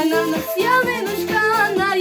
Файна в нас ялиночка, на